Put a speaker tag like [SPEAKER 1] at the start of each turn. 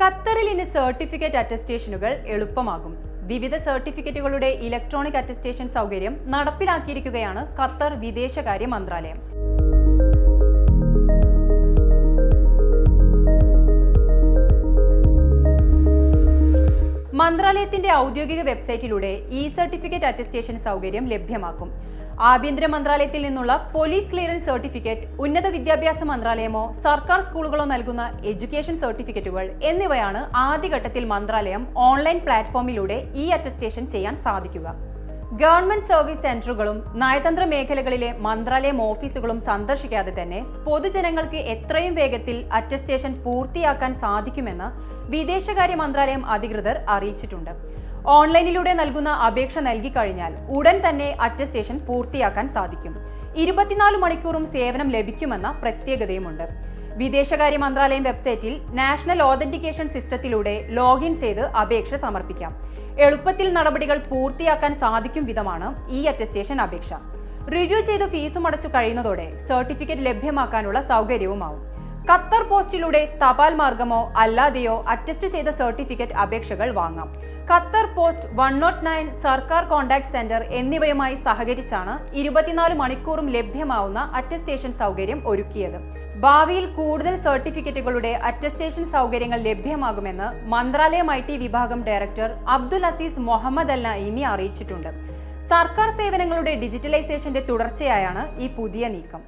[SPEAKER 1] ഖത്തറിൽ ഇനി സർട്ടിഫിക്കറ്റ് അറ്റസ്റ്റേഷനുകൾ എളുപ്പമാകും. വിവിധ സർട്ടിഫിക്കറ്റുകളുടെ ഇലക്ട്രോണിക് അറ്റസ്റ്റേഷൻ സൗകര്യം നടപ്പിലാക്കിയിരിക്കുകയാണ് ഖത്തർ വിദേശകാര്യ മന്ത്രാലയം. മന്ത്രാലയത്തിന്റെ ഔദ്യോഗിക വെബ്സൈറ്റിലൂടെ ഇ സർട്ടിഫിക്കറ്റ് അറ്റസ്റ്റേഷൻ സൗകര്യം ലഭ്യമാക്കും. ആഭ്യന്തര മന്ത്രാലയത്തിൽ നിന്നുള്ള പോലീസ് ക്ലിയറൻസ് സർട്ടിഫിക്കറ്റ് ഉന്നത വിദ്യാഭ്യാസ മന്ത്രാലയമോ സർക്കാർ സ്കൂളുകളോ നൽകുന്ന എഡ്യൂക്കേഷൻ സർട്ടിഫിക്കറ്റുകൾ എന്നിവയാണ് ആദ്യഘട്ടത്തിൽ മന്ത്രാലയം ഓൺലൈൻ പ്ലാറ്റ്ഫോമിലൂടെ ഈ അറ്റസ്റ്റേഷൻ ചെയ്യാൻ സാധിക്കുക. ഗവൺമെന്റ് സർവീസ് സെന്ററുകളും നയതന്ത്ര മേഖലകളിലെ മന്ത്രാലയം ഓഫീസുകളും സന്ദർശിക്കാതെ തന്നെ പൊതുജനങ്ങൾക്ക് എത്രയും വേഗത്തിൽ അറ്റസ്റ്റേഷൻ പൂർത്തിയാക്കാൻ സാധിക്കുമെന്ന് വിദേശകാര്യ മന്ത്രാലയം അധികൃതർ അറിയിച്ചിട്ടുണ്ട്. ഓൺലൈനിലൂടെ നൽകുന്ന അപേക്ഷ നൽകി കഴിഞ്ഞാൽ ഉടൻ തന്നെ അറ്റസ്റ്റേഷൻ പൂർത്തിയാക്കാൻ സാധിക്കും. ഇരുപത്തിനാല് മണിക്കൂറും സേവനം ലഭിക്കുമെന്ന പ്രത്യേകതയുമുണ്ട്. വിദേശകാര്യ മന്ത്രാലയം വെബ്സൈറ്റിൽ നാഷണൽ ഓതന്റിക്കേഷൻ സിസ്റ്റത്തിലൂടെ ലോഗിൻ ചെയ്ത് അപേക്ഷ സമർപ്പിക്കാം. എളുപ്പത്തിൽ നടപടികൾ പൂർത്തിയാക്കാൻ സാധിക്കും വിധമാണ് ഈ അറ്റസ്റ്റേഷൻ അപേക്ഷ. റിവ്യൂ ചെയ്ത് ഫീസും അടച്ചു കഴിയുന്നതോടെ സർട്ടിഫിക്കറ്റ് ലഭ്യമാക്കാനുള്ള സൗകര്യവുമാവും. ഖത്തർ പോസ്റ്റിലൂടെ തപാൽ മാർഗമോ അല്ലാതെയോ അറ്റസ്റ്റ് ചെയ്ത സർട്ടിഫിക്കറ്റ് അപേക്ഷകൾ വാങ്ങാം. Qatar post one nought nine സർക്കാർ കോൺടാക്ട് സെന്റർ എന്നിവയുമായി സഹകരിച്ചാണ് ഇരുപത്തിനാല് മണിക്കൂറും ലഭ്യമാവുന്ന അറ്റസ്റ്റേഷൻ സൗകര്യം ഒരുക്കിയത്. ഭാവിയിൽ കൂടുതൽ സർട്ടിഫിക്കറ്റുകളുടെ അറ്റസ്റ്റേഷൻ സൗകര്യങ്ങൾ ലഭ്യമാകുമെന്ന് മന്ത്രാലയം ഐ ടി വിഭാഗം director Abdul Aziz Muhammad Al Naimi അറിയിച്ചിട്ടുണ്ട്. സർക്കാർ സേവനങ്ങളുടെ ഡിജിറ്റലൈസേഷന്റെ തുടർച്ചയായാണ് ഈ പുതിയ നീക്കം.